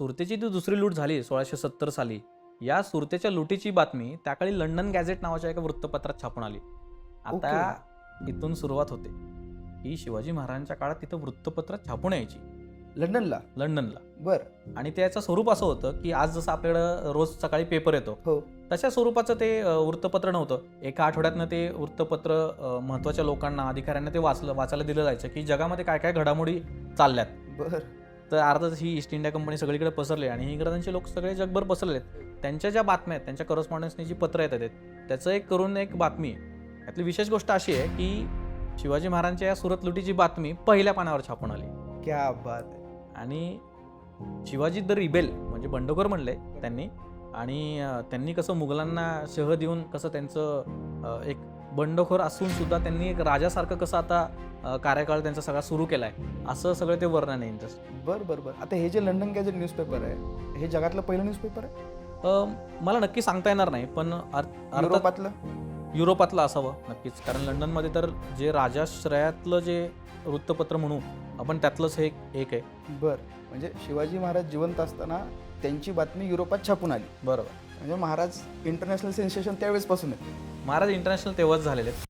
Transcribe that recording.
सुरतेची जी दुसरी लूट झाली सोळाशे सत्तर साली या सुरतेच्या लुटीची बातमी त्याकाळी लंडन गॅझेट नावाच्या एका वृत्तपत्रात छापून आली. आता इथून सुरुवात होते. की शिवाजी महाराजांच्या काळात तिथं वृत्तपत्र छापून यायची. लंडनला? लंडनला. बर. आणि त्याचं स्वरूप असं होतं की आज जसं आपल्याकडं रोज सकाळी पेपर येतो हो. तशा स्वरूपाचं ते वृत्तपत्र नव्हतं. एका आठवड्यातनं ते वृत्तपत्र अ, महत्त्वाच्या लोकांना अधिकाऱ्यांना ते वाचलं वाचायला दिलं जायचं की जगामध्ये काय काय घडामोडी चालल्यात. बर. तर अर्थातच ही ईस्ट इंडिया कंपनी सगळीकडे पसरली आणि ही इंग्रजांचे लोक सगळे जगभर पसरलेत. त्यांच्या ज्या बातम्या आहेत त्यांच्या करस्पॉन्डन्सनी जी पत्र येतात आहेत त्याचं एक करून एक बातमी आहे. यातली विशेष गोष्ट अशी आहे की शिवाजी महाराजांच्या या सुरत लुटीची बातमी पहिल्या पानावर छापून आली. क्या बात आणि शिवाजी द रिबेल म्हणजे बंडखोर म्हणले त्यांनी. आणि त्यांनी कसं मुघलांना शह देऊन कसं त्यांचं एक बंडखोर असून सुद्धा त्यांनी एक राजासारखं कसं आता कार्यकाळ त्यांचा सगळा सुरू केलाय असं सगळं ते वर्णन आहे त्यांचं बर बर बर. आता हे जे लंडन गॅझेट न्यूजपेपर आहे हे जगातलं पहिलं न्यूजपेपर आहे? मला नक्की सांगता येणार नाही पण युरोपातलं? युरोपातलं असावं नक्कीच. कारण लंडनमध्ये तर जे राजाश्रयातलं जे वृत्तपत्र म्हणू आपण त्यातलंच हे एक- एक आहे. बर. म्हणजे शिवाजी महाराज जिवंत असताना त्यांची बातमी युरोपात छापून आली. बरोबर. म्हणजे महाराज इंटरनॅशनल सेन्सेशन त्यावेळेसपासून आहे महाराज इंटरनॅशनल तेव्हाच झालेले आहेत.